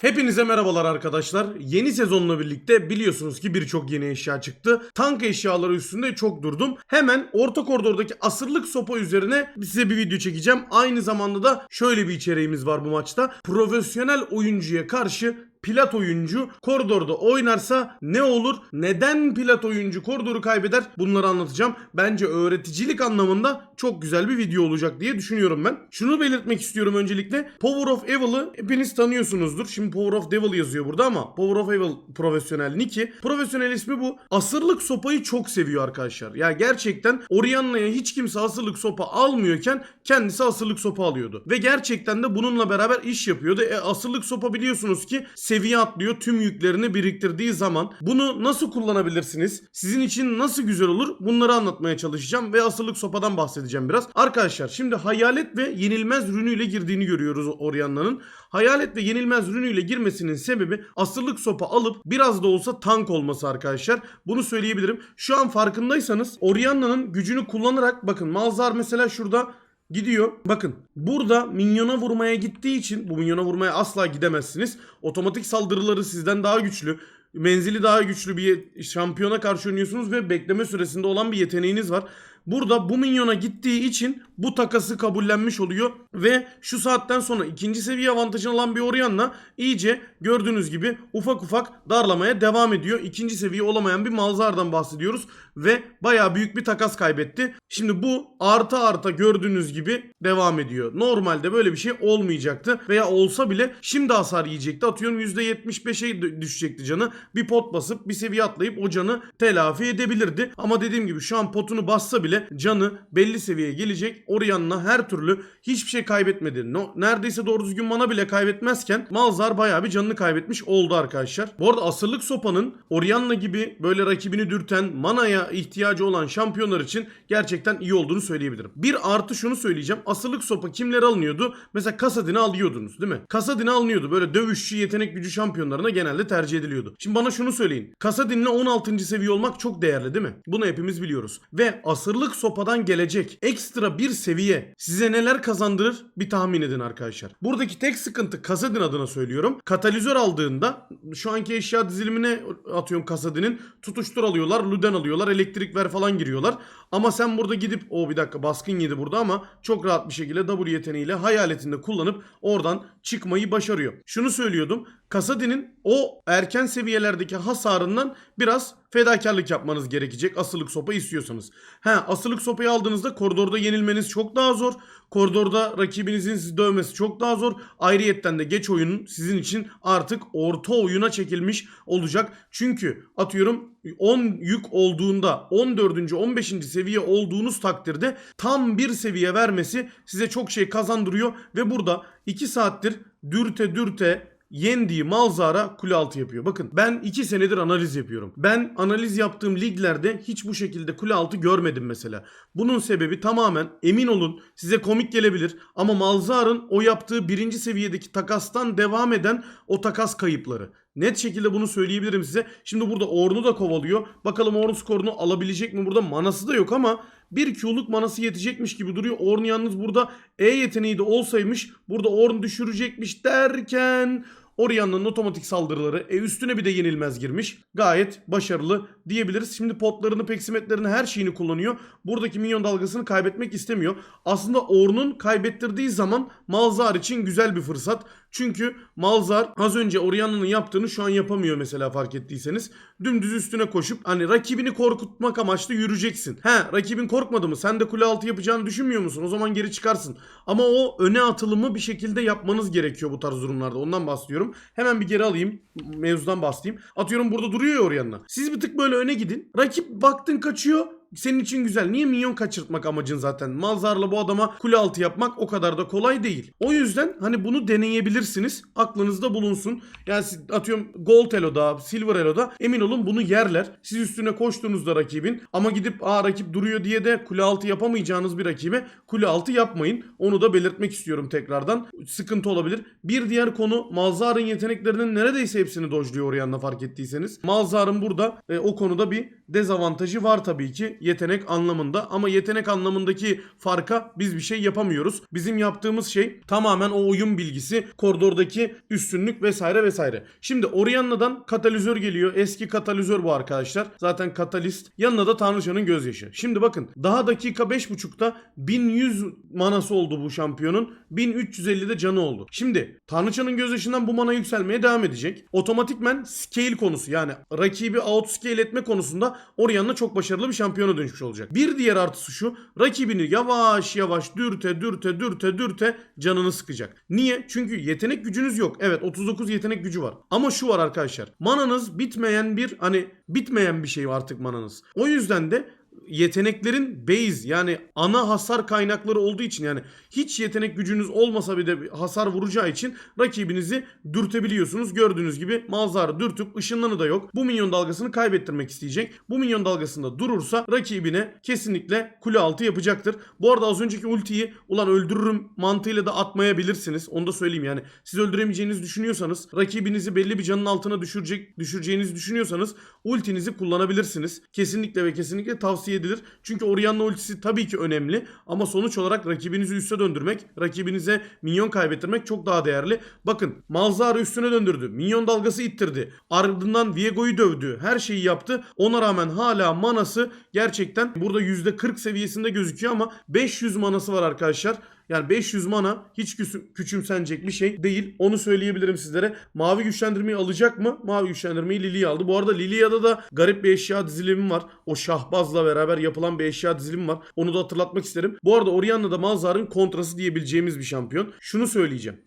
Hepinize merhabalar arkadaşlar. Yeni sezonla birlikte biliyorsunuz ki birçok yeni eşya çıktı. Tank eşyaları üstünde çok durdum. Hemen orta koridordaki asırlık sopa üzerine size bir video çekeceğim. Aynı zamanda da şöyle bir içeriğimiz var bu maçta. Profesyonel oyuncuya karşı plat oyuncu koridorda oynarsa ne olur? Neden plat oyuncu koridoru kaybeder? Bunları anlatacağım. Bence öğreticilik anlamında çok güzel bir video olacak diye düşünüyorum ben. Şunu belirtmek istiyorum öncelikle. Power of Evil'ı hepiniz tanıyorsunuzdur. Şimdi Power of Devil yazıyor burada ama Power of Evil profesyonel Nick'i. Profesyonel ismi bu. Asırlık sopayı çok seviyor arkadaşlar. Ya gerçekten Orianna'ya hiç kimse asırlık sopa almıyorken kendisi asırlık sopa alıyordu. Ve gerçekten de bununla beraber iş yapıyordu. E, asırlık sopa biliyorsunuz ki seviye atlıyor tüm yüklerini biriktirdiği zaman. Bunu nasıl kullanabilirsiniz? Sizin için nasıl güzel olur? Bunları anlatmaya çalışacağım ve asırlık sopadan bahsedeceğim biraz. Arkadaşlar şimdi hayalet ve yenilmez rünüyle girdiğini görüyoruz Orianna'nın. Hayalet ve yenilmez rünüyle girmesinin sebebi asırlık sopa alıp biraz da olsa tank olması arkadaşlar. Bunu söyleyebilirim. Şu an farkındaysanız Orianna'nın gücünü kullanarak bakın Malzar mesela şurada Gidiyor. Bakın burada minyona vurmaya gittiği için bu minyona vurmaya asla gidemezsiniz. Otomatik saldırıları sizden daha güçlü. Menzili daha güçlü bir şampiyona karşı oynuyorsunuz ve bekleme süresinde olan bir yeteneğiniz var. Burada bu minyona gittiği için bu takası kabullenmiş oluyor ve şu saatten sonra ikinci seviye avantajını alan bir Orianna iyice gördüğünüz gibi ufak ufak darlamaya devam ediyor. İkinci seviye olamayan bir Malzar'dan bahsediyoruz ve bayağı büyük bir takas kaybetti. Şimdi bu arta arta gördüğünüz gibi devam ediyor. Normalde böyle bir şey olmayacaktı veya olsa bile şimdi hasar yiyecekti. Atıyorum %75'e dü- düşecekti canı. Bir pot basıp bir seviye atlayıp o canı telafi edebilirdi. Ama dediğim gibi şu an potunu bassa bile canı belli seviyeye gelecek. Orianna her türlü hiçbir şey kaybetmedi. No, neredeyse doğru düzgün mana bile kaybetmezken Malzar bayağı bir canını kaybetmiş oldu arkadaşlar. Bu arada asırlık sopanın Orianna gibi böyle rakibini dürten manaya ihtiyacı olan şampiyonlar için gerçekten iyi olduğunu söyleyebilirim. Bir artı şunu söyleyeceğim. Asırlık sopa kimler alınıyordu? Mesela Kasadin'i alıyordunuz değil mi? Kasadin'i alınıyordu. Böyle dövüşçü yetenek gücü şampiyonlarına genelde tercih ediliyordu. Şimdi bana şunu söyleyin. Kasadin'le 16. seviye olmak çok değerli değil mi? Bunu hepimiz biliyoruz. Ve asırlık sopadan gelecek ekstra bir seviye size neler kazandırır bir tahmin edin arkadaşlar. Buradaki tek sıkıntı Kasadin adına söylüyorum. Katalizör aldığında şu anki eşya dizilimine atıyorum Kasadin'in tutuştur alıyorlar, Luden alıyorlar, elektrik ver falan giriyorlar. Ama sen burada gidip o bir dakika baskın yedi burada ama çok rahat bir şekilde W yeteneğiyle hayaletinde kullanıp oradan çıkmayı başarıyor. Şunu söylüyordum. Kasadin'in o erken seviyelerdeki hasarından biraz fedakarlık yapmanız gerekecek asılık sopa istiyorsanız. He asılık sopayı aldığınızda koridorda yenilmeniz çok daha zor. Koridorda rakibinizin sizi dövmesi çok daha zor. Ayrıyetten de geç oyunun sizin için artık orta oyuna çekilmiş olacak. Çünkü atıyorum 10 yük olduğunda 14. 15. seviye olduğunuz takdirde tam bir seviye vermesi size çok şey kazandırıyor ve burada 2 saattir dürte dürte yendiği Malzara kule altı yapıyor. Bakın ben 2 senedir analiz yapıyorum. Ben analiz yaptığım liglerde hiç bu şekilde kule altı görmedim mesela. Bunun sebebi tamamen emin olun size komik gelebilir ama Malzar'ın o yaptığı birinci seviyedeki takastan devam eden o takas kayıpları. Net şekilde bunu söyleyebilirim size. Şimdi burada Orn'u da kovalıyor. Bakalım Orn skorunu alabilecek mi? Burada manası da yok ama bir Q'luk manası yetecekmiş gibi duruyor. Orn yalnız burada E yeteneği de olsaymış burada Orn düşürecekmiş derken Orianna'nın otomatik saldırıları e üstüne bir de yenilmez girmiş. Gayet başarılı diyebiliriz. Şimdi potlarını, peksimetlerini her şeyini kullanıyor. Buradaki minyon dalgasını kaybetmek istemiyor. Aslında Orn'un kaybettirdiği zaman Malzar için güzel bir fırsat. Çünkü Malzar az önce Orianna'nın yaptığını şu an yapamıyor mesela fark ettiyseniz. Dümdüz üstüne koşup hani rakibini korkutmak amaçlı yürüyeceksin. He rakibin korkmadı mı? Sen de kule altı yapacağını düşünmüyor musun? O zaman geri çıkarsın. Ama o öne atılımı bir şekilde yapmanız gerekiyor bu tarz durumlarda. Ondan bahsediyorum. Hemen bir geri alayım. Mevzudan bahsedeyim. Atıyorum burada duruyor ya Orianna. Siz bir tık böyle öne gidin. Rakip baktın kaçıyor senin için güzel. Niye minyon kaçırtmak amacın zaten? Malzarla bu adama kule altı yapmak o kadar da kolay değil. O yüzden hani bunu deneyebilirsiniz. Aklınızda bulunsun. Yani atıyorum Gold Elo'da, Silver Elo'da emin olun bunu yerler. Siz üstüne koştuğunuzda rakibin ama gidip aa rakip duruyor diye de kule altı yapamayacağınız bir rakibe kule altı yapmayın. Onu da belirtmek istiyorum tekrardan. Sıkıntı olabilir. Bir diğer konu Malzar'ın yeteneklerinin neredeyse hepsini dojluyor Orianna fark ettiyseniz. Malzar'ın burada e, o konuda bir dezavantajı var tabii ki. Yetenek anlamında ama yetenek anlamındaki farka biz bir şey yapamıyoruz. Bizim yaptığımız şey tamamen o oyun bilgisi, koridordaki üstünlük vesaire vesaire. Şimdi Orianna'dan katalizör geliyor. Eski katalizör bu arkadaşlar. Zaten katalist. Yanına da Tanrıçanın gözyaşı. Şimdi bakın daha dakika 5.5'ta 1100 manası oldu bu şampiyonun. 1350'de canı oldu. Şimdi Tanrıçanın gözyaşından bu mana yükselmeye devam edecek. Otomatikmen scale konusu yani rakibi outscale etme konusunda Orianna çok başarılı bir şampiyona dönüşmüş olacak. Bir diğer artısı şu. Rakibini yavaş yavaş dürte dürte dürte dürte canını sıkacak. Niye? Çünkü yetenek gücünüz yok. Evet 39 yetenek gücü var. Ama şu var arkadaşlar. Mananız bitmeyen bir hani bitmeyen bir şey artık mananız. O yüzden de yeteneklerin base yani ana hasar kaynakları olduğu için yani hiç yetenek gücünüz olmasa bir de hasar vuracağı için rakibinizi dürtebiliyorsunuz. Gördüğünüz gibi Malzar'ı dürtüp ışınlanı da yok. Bu minyon dalgasını kaybettirmek isteyecek. Bu minyon dalgasında durursa rakibine kesinlikle kule altı yapacaktır. Bu arada az önceki ultiyi ulan öldürürüm mantığıyla da atmayabilirsiniz. Onu da söyleyeyim yani. Siz öldüremeyeceğinizi düşünüyorsanız rakibinizi belli bir canın altına düşürecek düşüreceğinizi düşünüyorsanız ultinizi kullanabilirsiniz. Kesinlikle ve kesinlikle tavsiye edilir. Çünkü Orianna ultisi tabii ki önemli ama sonuç olarak rakibinizi üste döndürmek, rakibinize minyon kaybettirmek çok daha değerli. Bakın Malzar'ı üstüne döndürdü. Minyon dalgası ittirdi. Ardından Viego'yu dövdü. Her şeyi yaptı. Ona rağmen hala manası gerçekten burada %40 seviyesinde gözüküyor ama 500 manası var arkadaşlar. Yani 500 mana hiç küçümsenecek bir şey değil. Onu söyleyebilirim sizlere. Mavi güçlendirmeyi alacak mı? Mavi güçlendirmeyi Lilia aldı. Bu arada Lilia'da da garip bir eşya dizilimi var. O şahbazla beraber yapılan bir eşya dizilimi var. Onu da hatırlatmak isterim. Bu arada Orianna'da Malzar'ın kontrası diyebileceğimiz bir şampiyon. Şunu söyleyeceğim.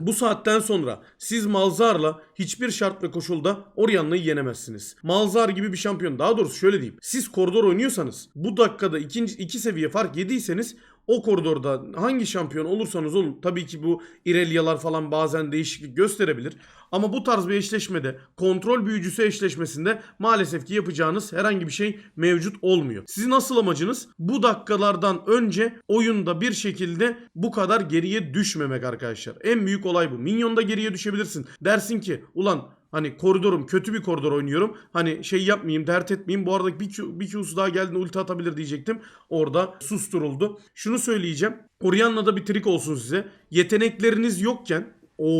Bu saatten sonra siz Malzar'la hiçbir şart ve koşulda Orianna'yı yenemezsiniz. Malzar gibi bir şampiyon. Daha doğrusu şöyle diyeyim. Siz koridor oynuyorsanız bu dakikada ikinci, iki seviye fark yediyseniz o koridorda hangi şampiyon olursanız olun tabii ki bu İrelia'lar falan bazen değişiklik gösterebilir. Ama bu tarz bir eşleşmede kontrol büyücüsü eşleşmesinde maalesef ki yapacağınız herhangi bir şey mevcut olmuyor. Sizin asıl amacınız bu dakikalardan önce oyunda bir şekilde bu kadar geriye düşmemek arkadaşlar. En büyük olay bu. Minyonda geriye düşebilirsin. Dersin ki ulan Hani koridorum kötü bir koridor oynuyorum. Hani şey yapmayayım dert etmeyeyim. Bu arada bir, bir Q'su daha geldiğinde ulti atabilir diyecektim. Orada susturuldu. Şunu söyleyeceğim. Orianna'da bir trik olsun size. Yetenekleriniz yokken o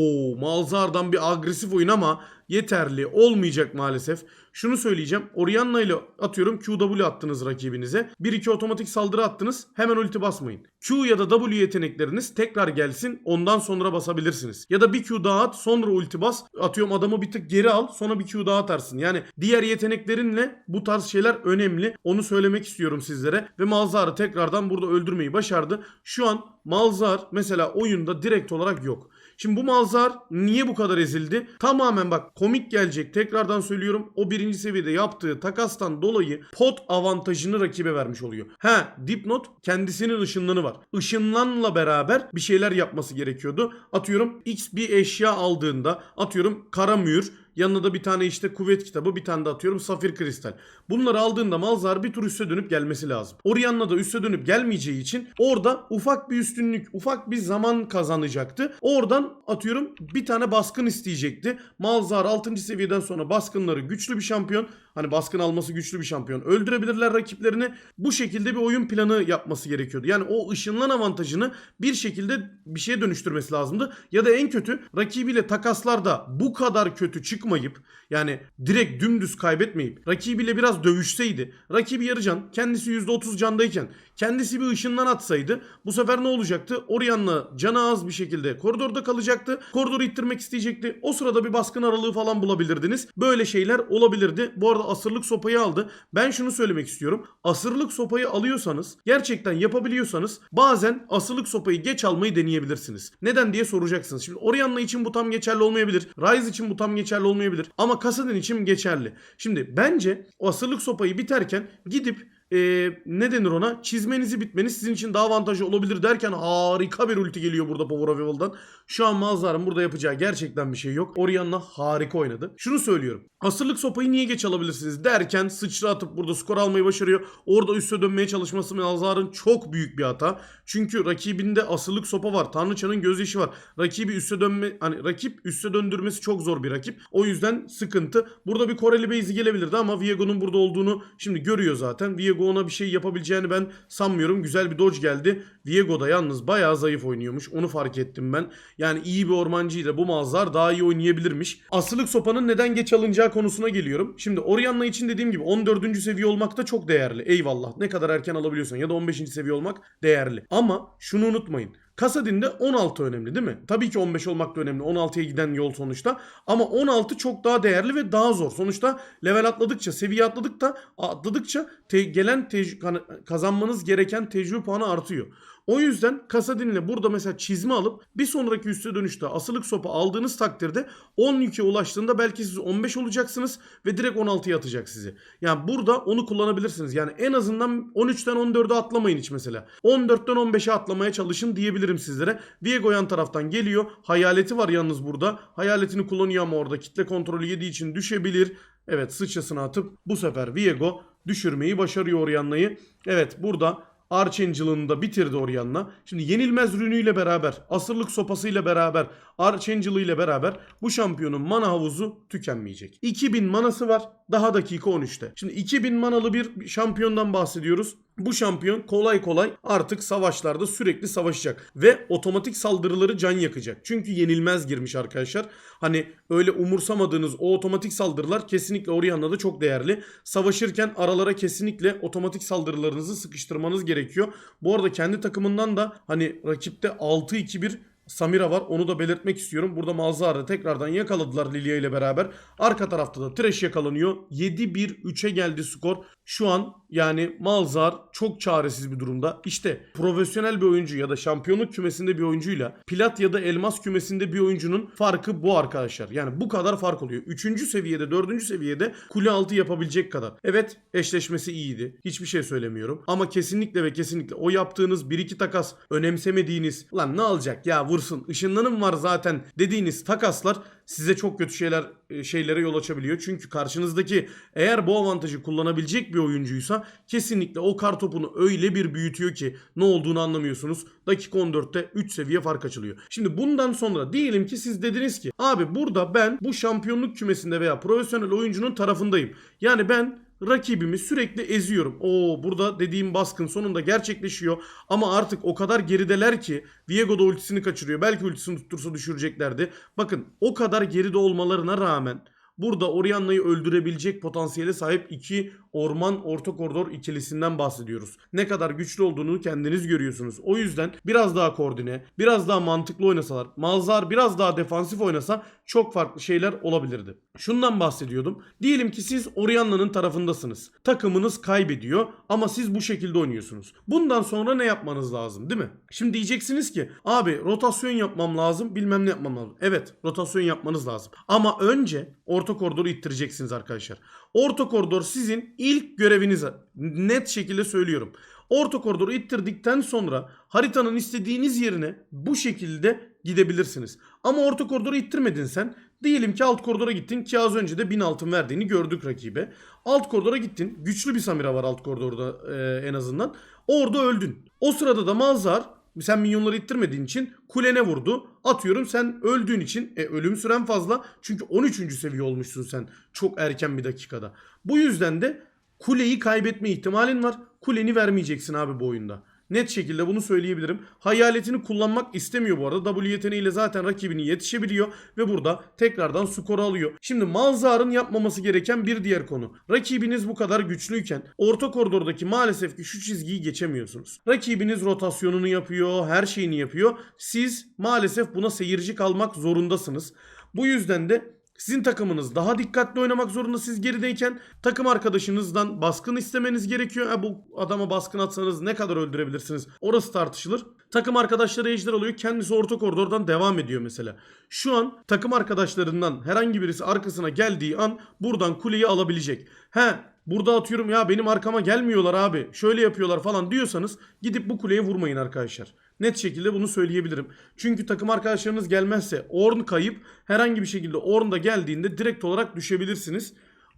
Malzar'dan bir agresif oyun ama yeterli olmayacak maalesef. Şunu söyleyeceğim. Orianna ile atıyorum QW attınız rakibinize. 1-2 otomatik saldırı attınız. Hemen ulti basmayın. Q ya da W yetenekleriniz tekrar gelsin. Ondan sonra basabilirsiniz. Ya da bir Q daha at sonra ulti bas. Atıyorum adamı bir tık geri al. Sonra bir Q daha atarsın. Yani diğer yeteneklerinle bu tarz şeyler önemli. Onu söylemek istiyorum sizlere. Ve Malzar'ı tekrardan burada öldürmeyi başardı. Şu an Malzar mesela oyunda direkt olarak yok. Şimdi bu Malzar niye bu kadar ezildi? Tamamen bak komik gelecek. Tekrardan söylüyorum. O birinci seviyede yaptığı takastan dolayı pot avantajını rakibe vermiş oluyor. Ha dipnot kendisinin ışınlanı var. Işınlanla beraber bir şeyler yapması gerekiyordu. Atıyorum X bir eşya aldığında atıyorum kara mühür Yanına da bir tane işte kuvvet kitabı, bir tane de atıyorum safir kristal. Bunları aldığında Malzar bir tur üste dönüp gelmesi lazım. Orianna da üste dönüp gelmeyeceği için orada ufak bir üstünlük, ufak bir zaman kazanacaktı. Oradan atıyorum bir tane baskın isteyecekti. Malzar 6. seviyeden sonra baskınları güçlü bir şampiyon. Hani baskın alması güçlü bir şampiyon. Öldürebilirler rakiplerini. Bu şekilde bir oyun planı yapması gerekiyordu. Yani o ışınlan avantajını bir şekilde bir şeye dönüştürmesi lazımdı. Ya da en kötü rakibiyle takaslarda bu kadar kötü çıkmayıp yani direkt dümdüz kaybetmeyip rakibiyle biraz dövüşseydi. Rakibi yarı can kendisi %30 candayken kendisi bir ışından atsaydı bu sefer ne olacaktı? Orianna canı az bir şekilde koridorda kalacaktı. Koridoru ittirmek isteyecekti. O sırada bir baskın aralığı falan bulabilirdiniz. Böyle şeyler olabilirdi. Bu arada asırlık sopayı aldı. Ben şunu söylemek istiyorum. Asırlık sopayı alıyorsanız gerçekten yapabiliyorsanız bazen asırlık sopayı geç almayı deneyebilirsiniz. Neden diye soracaksınız. Şimdi Orianna için bu tam geçerli olmayabilir. Ryze için bu tam geçerli olmayabilir. Ama Kassadin için geçerli. Şimdi bence o asırlık sopayı biterken gidip e, ne denir ona çizmenizi bitmeniz sizin için daha avantajlı olabilir derken harika bir ulti geliyor burada Power of Evil'dan. Şu an Malzar'ın burada yapacağı gerçekten bir şey yok. Orianna harika oynadı. Şunu söylüyorum. Asırlık sopayı niye geç alabilirsiniz derken sıçra atıp burada skor almayı başarıyor. Orada üste dönmeye çalışması Malzar'ın çok büyük bir hata. Çünkü rakibinde asırlık sopa var. Tanrıçanın gözyaşı var. Rakibi üste dönme hani rakip üste döndürmesi çok zor bir rakip. O yüzden sıkıntı. Burada bir Koreli base'i gelebilirdi ama Viego'nun burada olduğunu şimdi görüyor zaten. Viego Viego ona bir şey yapabileceğini ben sanmıyorum. Güzel bir dodge geldi. Viego da yalnız bayağı zayıf oynuyormuş. Onu fark ettim ben. Yani iyi bir ormancıyla bu Malzar daha iyi oynayabilirmiş. Asılık sopanın neden geç alınacağı konusuna geliyorum. Şimdi Orianna için dediğim gibi 14. seviye olmak da çok değerli. Eyvallah. Ne kadar erken alabiliyorsan ya da 15. seviye olmak değerli. Ama şunu unutmayın. Kasadin'de 16 önemli değil mi? Tabii ki 15 olmak da önemli. 16'ya giden yol sonuçta. Ama 16 çok daha değerli ve daha zor. Sonuçta level atladıkça, seviye atladıkça, atladıkça te- gelen tec- kan- kazanmanız gereken tecrübe puanı artıyor. O yüzden Kasadin'le burada mesela çizme alıp bir sonraki üste dönüşte asılık sopa aldığınız takdirde 10 yüke ulaştığında belki siz 15 olacaksınız ve direkt 16'ya atacak sizi. Yani burada onu kullanabilirsiniz. Yani en azından 13'ten 14'e atlamayın hiç mesela. 14'ten 15'e atlamaya çalışın diyebilirim sizlere. Viego yan taraftan geliyor. Hayaleti var yalnız burada. Hayaletini kullanıyor ama orada kitle kontrolü yediği için düşebilir. Evet sıçrasını atıp bu sefer Viego düşürmeyi başarıyor Orianna'yı. Evet burada Archangel'ını da bitirdi Orianna. Şimdi yenilmez rünüyle beraber, asırlık sopasıyla beraber, Archangel'ı ile beraber bu şampiyonun mana havuzu tükenmeyecek. 2000 manası var. Daha dakika 13'te. Şimdi 2000 manalı bir şampiyondan bahsediyoruz. Bu şampiyon kolay kolay artık savaşlarda sürekli savaşacak ve otomatik saldırıları can yakacak. Çünkü yenilmez girmiş arkadaşlar. Hani öyle umursamadığınız o otomatik saldırılar kesinlikle Orianna'da çok değerli. Savaşırken aralara kesinlikle otomatik saldırılarınızı sıkıştırmanız gerekiyor. Bu arada kendi takımından da hani rakipte 6-2-1 Samira var. Onu da belirtmek istiyorum. Burada Malzar'ı tekrardan yakaladılar Lilia ile beraber. Arka tarafta da Thresh yakalanıyor. 7-1-3'e geldi skor. Şu an yani Malzar çok çaresiz bir durumda. İşte profesyonel bir oyuncu ya da şampiyonluk kümesinde bir oyuncuyla plat ya da elmas kümesinde bir oyuncunun farkı bu arkadaşlar. Yani bu kadar fark oluyor. 3. seviyede 4. seviyede kule altı yapabilecek kadar. Evet eşleşmesi iyiydi. Hiçbir şey söylemiyorum. Ama kesinlikle ve kesinlikle o yaptığınız 1-2 takas önemsemediğiniz lan ne alacak ya vursun ışınlanım var zaten dediğiniz takaslar size çok kötü şeyler şeylere yol açabiliyor. Çünkü karşınızdaki eğer bu avantajı kullanabilecek bir oyuncuysa kesinlikle o kar topunu öyle bir büyütüyor ki ne olduğunu anlamıyorsunuz. Dakika 14'te 3 seviye fark açılıyor. Şimdi bundan sonra diyelim ki siz dediniz ki abi burada ben bu şampiyonluk kümesinde veya profesyonel oyuncunun tarafındayım. Yani ben rakibimi sürekli eziyorum. Oo burada dediğim baskın sonunda gerçekleşiyor. Ama artık o kadar gerideler ki Viego da ultisini kaçırıyor. Belki ultisini tuttursa düşüreceklerdi. Bakın o kadar geride olmalarına rağmen burada Orianna'yı öldürebilecek potansiyele sahip iki orman orta koridor ikilisinden bahsediyoruz. Ne kadar güçlü olduğunu kendiniz görüyorsunuz. O yüzden biraz daha koordine, biraz daha mantıklı oynasalar, Malzar biraz daha defansif oynasa çok farklı şeyler olabilirdi. Şundan bahsediyordum. Diyelim ki siz Orianna'nın tarafındasınız. Takımınız kaybediyor ama siz bu şekilde oynuyorsunuz. Bundan sonra ne yapmanız lazım değil mi? Şimdi diyeceksiniz ki abi rotasyon yapmam lazım bilmem ne yapmam lazım. Evet rotasyon yapmanız lazım. Ama önce orta koridoru ittireceksiniz arkadaşlar. Orta koridor sizin ilk göreviniz. Net şekilde söylüyorum. Orta koridoru ittirdikten sonra haritanın istediğiniz yerine bu şekilde gidebilirsiniz. Ama orta koridoru ittirmedin sen. Diyelim ki alt koridora gittin ki az önce de 1000 altın verdiğini gördük rakibe. Alt koridora gittin. Güçlü bir Samira var alt koridorda e, en azından. Orada öldün. O sırada da Malzar sen minyonları ittirmediğin için kulene vurdu. Atıyorum sen öldüğün için e, ölüm süren fazla. Çünkü 13. seviye olmuşsun sen çok erken bir dakikada. Bu yüzden de kuleyi kaybetme ihtimalin var. Kuleni vermeyeceksin abi bu oyunda. Net şekilde bunu söyleyebilirim. Hayaletini kullanmak istemiyor bu arada. W yeteneğiyle zaten rakibini yetişebiliyor ve burada tekrardan skoru alıyor. Şimdi Malzar'ın yapmaması gereken bir diğer konu. Rakibiniz bu kadar güçlüyken orta koridordaki maalesef ki şu çizgiyi geçemiyorsunuz. Rakibiniz rotasyonunu yapıyor, her şeyini yapıyor. Siz maalesef buna seyirci kalmak zorundasınız. Bu yüzden de sizin takımınız daha dikkatli oynamak zorunda siz gerideyken takım arkadaşınızdan baskın istemeniz gerekiyor. Ha, bu adama baskın atsanız ne kadar öldürebilirsiniz? Orası tartışılır. Takım arkadaşları ejder alıyor. Kendisi orta koridordan devam ediyor mesela. Şu an takım arkadaşlarından herhangi birisi arkasına geldiği an buradan kuleyi alabilecek. He burada atıyorum ya benim arkama gelmiyorlar abi şöyle yapıyorlar falan diyorsanız gidip bu kuleye vurmayın arkadaşlar. Net şekilde bunu söyleyebilirim. Çünkü takım arkadaşlarınız gelmezse Orn kayıp herhangi bir şekilde Orn da geldiğinde direkt olarak düşebilirsiniz.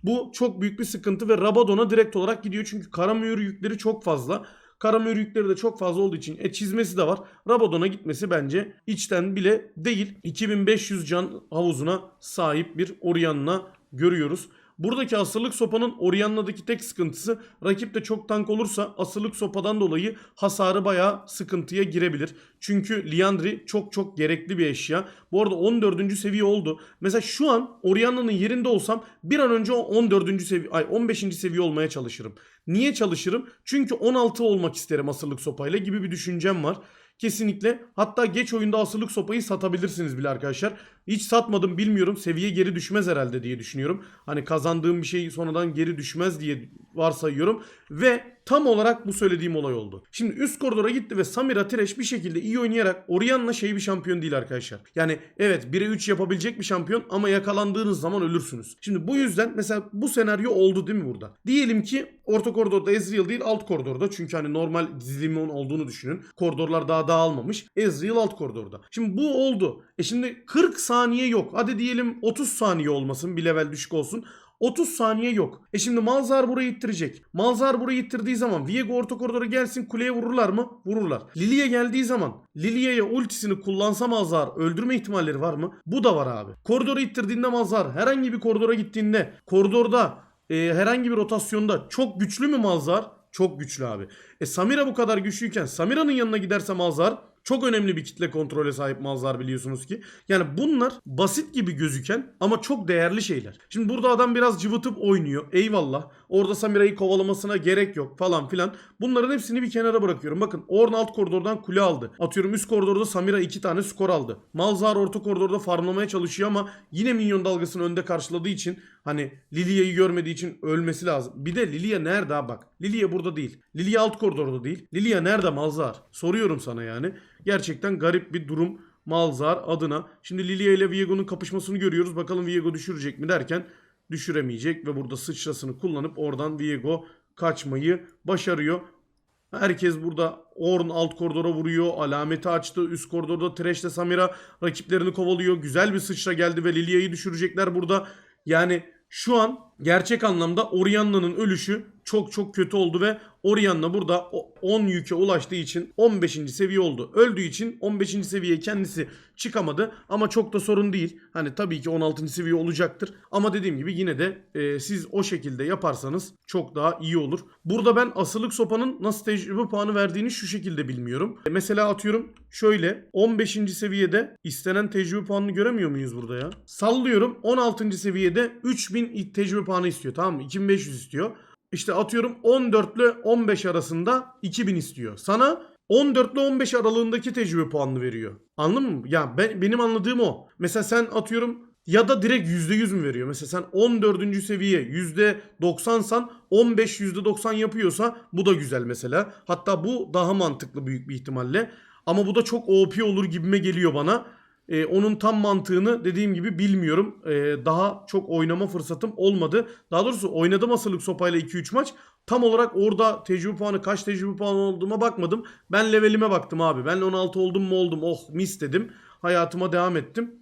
Bu çok büyük bir sıkıntı ve Rabadon'a direkt olarak gidiyor. Çünkü kara mühür yükleri çok fazla. Kara mühür yükleri de çok fazla olduğu için e çizmesi de var. Rabadon'a gitmesi bence içten bile değil. 2500 can havuzuna sahip bir Orianna görüyoruz. Buradaki asırlık sopanın Orianna'daki tek sıkıntısı rakip de çok tank olursa asırlık sopadan dolayı hasarı bayağı sıkıntıya girebilir. Çünkü Liandry çok çok gerekli bir eşya. Bu arada 14. seviye oldu. Mesela şu an Orianna'nın yerinde olsam bir an önce o 14. seviye ay 15. seviye olmaya çalışırım. Niye çalışırım? Çünkü 16 olmak isterim asırlık sopayla gibi bir düşüncem var. Kesinlikle. Hatta geç oyunda asırlık sopayı satabilirsiniz bile arkadaşlar. Hiç satmadım bilmiyorum. Seviye geri düşmez herhalde diye düşünüyorum. Hani kazandığım bir şey sonradan geri düşmez diye varsayıyorum. Ve tam olarak bu söylediğim olay oldu. Şimdi üst koridora gitti ve Samira Tireş bir şekilde iyi oynayarak Orianna şey bir şampiyon değil arkadaşlar. Yani evet 1'e 3 yapabilecek bir şampiyon ama yakalandığınız zaman ölürsünüz. Şimdi bu yüzden mesela bu senaryo oldu değil mi burada? Diyelim ki orta koridorda Ezreal değil alt koridorda. Çünkü hani normal dizilimin olduğunu düşünün. Koridorlar daha dağılmamış. Ezreal alt koridorda. Şimdi bu oldu. E şimdi 40 saniye yok. Hadi diyelim 30 saniye olmasın. Bir level düşük olsun. 30 saniye yok. E şimdi Malzar burayı ittirecek. Malzar burayı ittirdiği zaman Viego orta koridora gelsin kuleye vururlar mı? Vururlar. Lilia geldiği zaman Lilia'ya ultisini kullansa Malzar öldürme ihtimalleri var mı? Bu da var abi. Koridoru ittirdiğinde Malzar herhangi bir koridora gittiğinde koridorda e, herhangi bir rotasyonda çok güçlü mü Malzar? Çok güçlü abi. E Samira bu kadar güçlüyken Samira'nın yanına giderse Malzar çok önemli bir kitle kontrole sahip Malzar biliyorsunuz ki. Yani bunlar basit gibi gözüken ama çok değerli şeyler. Şimdi burada adam biraz cıvıtıp oynuyor. Eyvallah. Orada Samira'yı kovalamasına gerek yok falan filan. Bunların hepsini bir kenara bırakıyorum. Bakın Orn alt koridordan kule aldı. Atıyorum üst koridorda Samira iki tane skor aldı. Malzar orta koridorda farmlamaya çalışıyor ama yine minyon dalgasını önde karşıladığı için hani Lilia'yı görmediği için ölmesi lazım. Bir de Lilia nerede ha bak. Lilia burada değil. Lilia alt koridorda değil. Lilia nerede Malzar? Soruyorum sana yani. Gerçekten garip bir durum Malzar adına. Şimdi Lilia ile Viego'nun kapışmasını görüyoruz. Bakalım Viego düşürecek mi derken düşüremeyecek ve burada sıçrasını kullanıp oradan Viego kaçmayı başarıyor. Herkes burada Orn alt koridora vuruyor. Alameti açtı. Üst koridorda Thresh'le Samira rakiplerini kovalıyor. Güzel bir sıçra geldi ve Lilia'yı düşürecekler burada. Yani şu an gerçek anlamda Orianna'nın ölüşü çok çok kötü oldu ve Orianna burada o 10 yüke ulaştığı için 15. seviye oldu. Öldüğü için 15. seviyeye kendisi çıkamadı ama çok da sorun değil. Hani tabii ki 16. seviye olacaktır. Ama dediğim gibi yine de e, siz o şekilde yaparsanız çok daha iyi olur. Burada ben asılık sopanın nasıl tecrübe puanı verdiğini şu şekilde bilmiyorum. E, mesela atıyorum şöyle 15. seviyede istenen tecrübe puanını göremiyor muyuz burada ya? Sallıyorum 16. seviyede 3000 tecrübe puanı istiyor tamam mı? 2500 istiyor. İşte atıyorum 14 ile 15 arasında 2000 istiyor. Sana 14 ile 15 aralığındaki tecrübe puanını veriyor. Anladın mı? Ya ben, benim anladığım o. Mesela sen atıyorum ya da direkt %100 mü veriyor? Mesela sen 14. seviye %90'san 15 %90 yapıyorsa bu da güzel mesela. Hatta bu daha mantıklı büyük bir ihtimalle. Ama bu da çok OP olur gibime geliyor bana. Ee, onun tam mantığını dediğim gibi bilmiyorum. Ee, daha çok oynama fırsatım olmadı. Daha doğrusu oynadım asırlık sopayla 2-3 maç. Tam olarak orada tecrübe puanı kaç tecrübe puanı olduğuma bakmadım. Ben levelime baktım abi. Ben 16 oldum mu oldum. Oh mis dedim. Hayatıma devam ettim.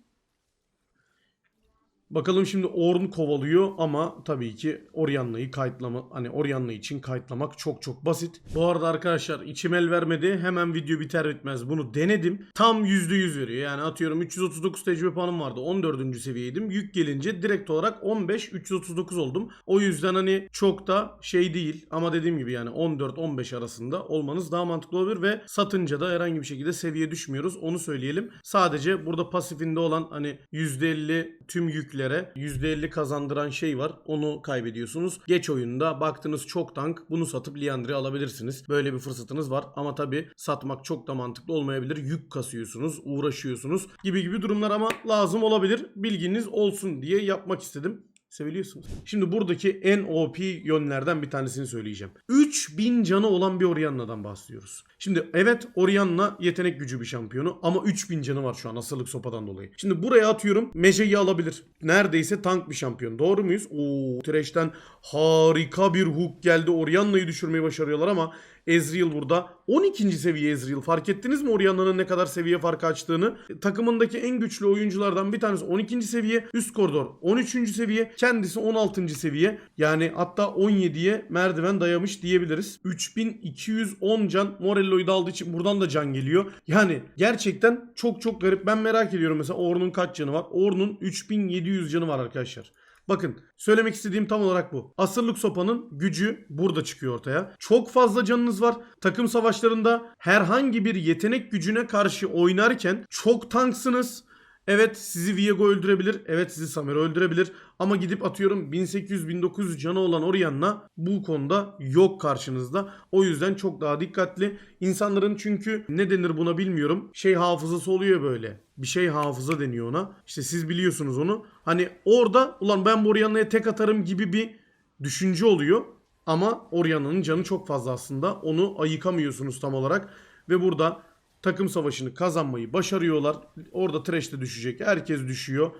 Bakalım şimdi Orn kovalıyor ama tabii ki Orianna'yı kayıtlama hani Orianna için kayıtlamak çok çok basit. Bu arada arkadaşlar içim el vermedi. Hemen video biter bitmez bunu denedim. Tam %100 veriyor. Yani atıyorum 339 tecrübe puanım vardı. 14. seviyeydim. Yük gelince direkt olarak 15 339 oldum. O yüzden hani çok da şey değil ama dediğim gibi yani 14-15 arasında olmanız daha mantıklı olabilir ve satınca da herhangi bir şekilde seviye düşmüyoruz. Onu söyleyelim. Sadece burada pasifinde olan hani %50 tüm yüklere %50 kazandıran şey var. Onu kaybediyorsunuz. Geç oyunda baktınız çok tank bunu satıp Liandry alabilirsiniz. Böyle bir fırsatınız var ama tabi satmak çok da mantıklı olmayabilir. Yük kasıyorsunuz, uğraşıyorsunuz gibi gibi durumlar ama lazım olabilir. Bilginiz olsun diye yapmak istedim. Seviliyorsunuz. Şimdi buradaki en OP yönlerden bir tanesini söyleyeceğim. 3000 canı olan bir Orianna'dan bahsediyoruz. Şimdi evet Orianna yetenek gücü bir şampiyonu ama 3000 canı var şu an asırlık sopadan dolayı. Şimdi buraya atıyorum Meje'yi alabilir. Neredeyse tank bir şampiyon. Doğru muyuz? Oo Thresh'ten harika bir hook geldi. Orianna'yı düşürmeyi başarıyorlar ama Ezreal burada 12. seviye Ezreal. Fark ettiniz mi Orianna'nın ne kadar seviye farkı açtığını? Takımındaki en güçlü oyunculardan bir tanesi 12. seviye. Üst koridor 13. seviye. Kendisi 16. seviye. Yani hatta 17'ye merdiven dayamış diyebiliriz. 3210 can Morello'yu da aldığı için buradan da can geliyor. Yani gerçekten çok çok garip. Ben merak ediyorum mesela Ornn'un kaç canı var? Ornn'un 3700 canı var arkadaşlar. Bakın söylemek istediğim tam olarak bu. Asırlık sopanın gücü burada çıkıyor ortaya. Çok fazla canınız var. Takım savaşlarında herhangi bir yetenek gücüne karşı oynarken çok tanksınız. Evet sizi Viego öldürebilir. Evet sizi Samer öldürebilir. Ama gidip atıyorum 1800-1900 canı olan Orianna bu konuda yok karşınızda. O yüzden çok daha dikkatli. İnsanların çünkü ne denir buna bilmiyorum. Şey hafızası oluyor böyle. Bir şey hafıza deniyor ona. İşte siz biliyorsunuz onu. Hani orada ulan ben bu Orianna'ya tek atarım gibi bir düşünce oluyor. Ama Orianna'nın canı çok fazla aslında. Onu ayıkamıyorsunuz tam olarak. Ve burada takım savaşını kazanmayı başarıyorlar. Orada trash de düşecek. Herkes düşüyor.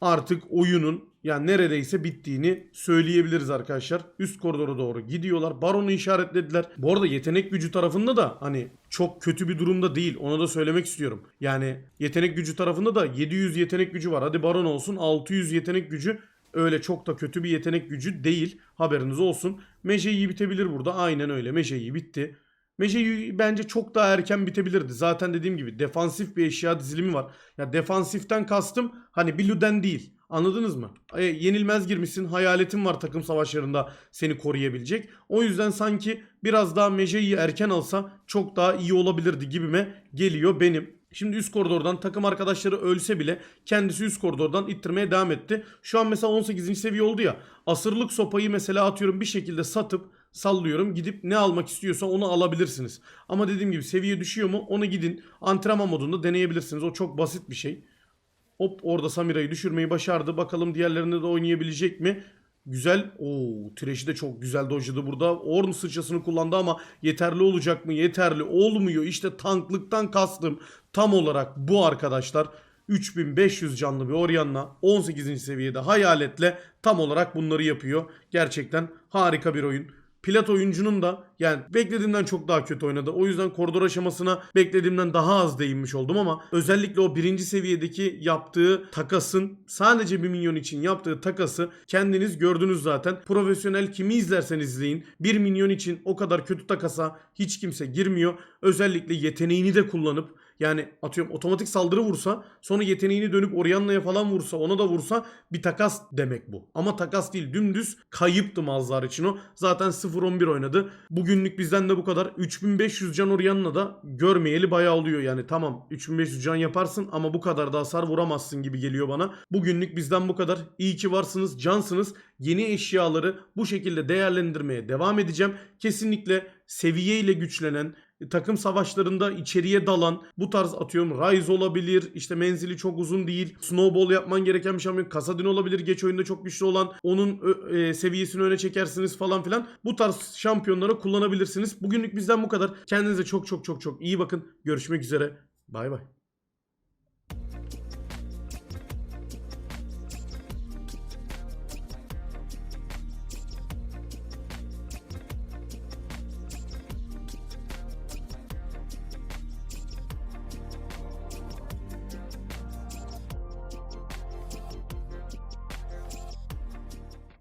Artık oyunun yani neredeyse bittiğini söyleyebiliriz arkadaşlar. Üst koridora doğru gidiyorlar. Baron'u işaretlediler. Bu arada yetenek gücü tarafında da hani çok kötü bir durumda değil. Onu da söylemek istiyorum. Yani yetenek gücü tarafında da 700 yetenek gücü var. Hadi Baron olsun 600 yetenek gücü öyle çok da kötü bir yetenek gücü değil. Haberiniz olsun. Meşe bitebilir burada. Aynen öyle. Meşe bitti. Meşe bence çok daha erken bitebilirdi. Zaten dediğim gibi defansif bir eşya dizilimi var. Ya defansiften kastım hani bir Luden değil. Anladınız mı? E, yenilmez girmişsin. Hayaletin var takım savaşlarında seni koruyabilecek. O yüzden sanki biraz daha Meje'yi erken alsa çok daha iyi olabilirdi gibime geliyor benim. Şimdi üst koridordan takım arkadaşları ölse bile kendisi üst koridordan ittirmeye devam etti. Şu an mesela 18. seviye oldu ya. Asırlık sopayı mesela atıyorum bir şekilde satıp sallıyorum gidip ne almak istiyorsa onu alabilirsiniz. Ama dediğim gibi seviye düşüyor mu onu gidin antrenman modunda deneyebilirsiniz. O çok basit bir şey. Hop orada Samira'yı düşürmeyi başardı. Bakalım diğerlerinde de oynayabilecek mi? Güzel. Oo, Thresh'i de çok güzel dojladı burada. Orn sıçrasını kullandı ama yeterli olacak mı? Yeterli olmuyor. İşte tanklıktan kastım. Tam olarak bu arkadaşlar. 3500 canlı bir Orianna 18. seviyede hayaletle tam olarak bunları yapıyor. Gerçekten harika bir oyun. Plat oyuncunun da yani beklediğimden çok daha kötü oynadı. O yüzden koridor aşamasına beklediğimden daha az değinmiş oldum ama özellikle o birinci seviyedeki yaptığı takasın sadece bir milyon için yaptığı takası kendiniz gördünüz zaten. Profesyonel kimi izlerseniz izleyin. 1 milyon için o kadar kötü takasa hiç kimse girmiyor. Özellikle yeteneğini de kullanıp yani atıyorum otomatik saldırı vursa sonra yeteneğini dönüp Orianna'ya falan vursa ona da vursa bir takas demek bu. Ama takas değil dümdüz kayıptı Mazlar için o. Zaten 0-11 oynadı. Bugünlük bizden de bu kadar. 3500 can Orianna'da görmeyeli bayağı oluyor. Yani tamam 3500 can yaparsın ama bu kadar da hasar vuramazsın gibi geliyor bana. Bugünlük bizden bu kadar. İyi ki varsınız, cansınız. Yeni eşyaları bu şekilde değerlendirmeye devam edeceğim. Kesinlikle seviyeyle güçlenen, takım savaşlarında içeriye dalan bu tarz atıyorum Rise olabilir işte menzili çok uzun değil snowball yapman gereken bir şampiyon Kasadin olabilir geç oyunda çok güçlü olan onun e, seviyesini öne çekersiniz falan filan. Bu tarz şampiyonlara kullanabilirsiniz. Bugünlük bizden bu kadar. Kendinize çok çok çok çok iyi bakın. Görüşmek üzere. Bay bay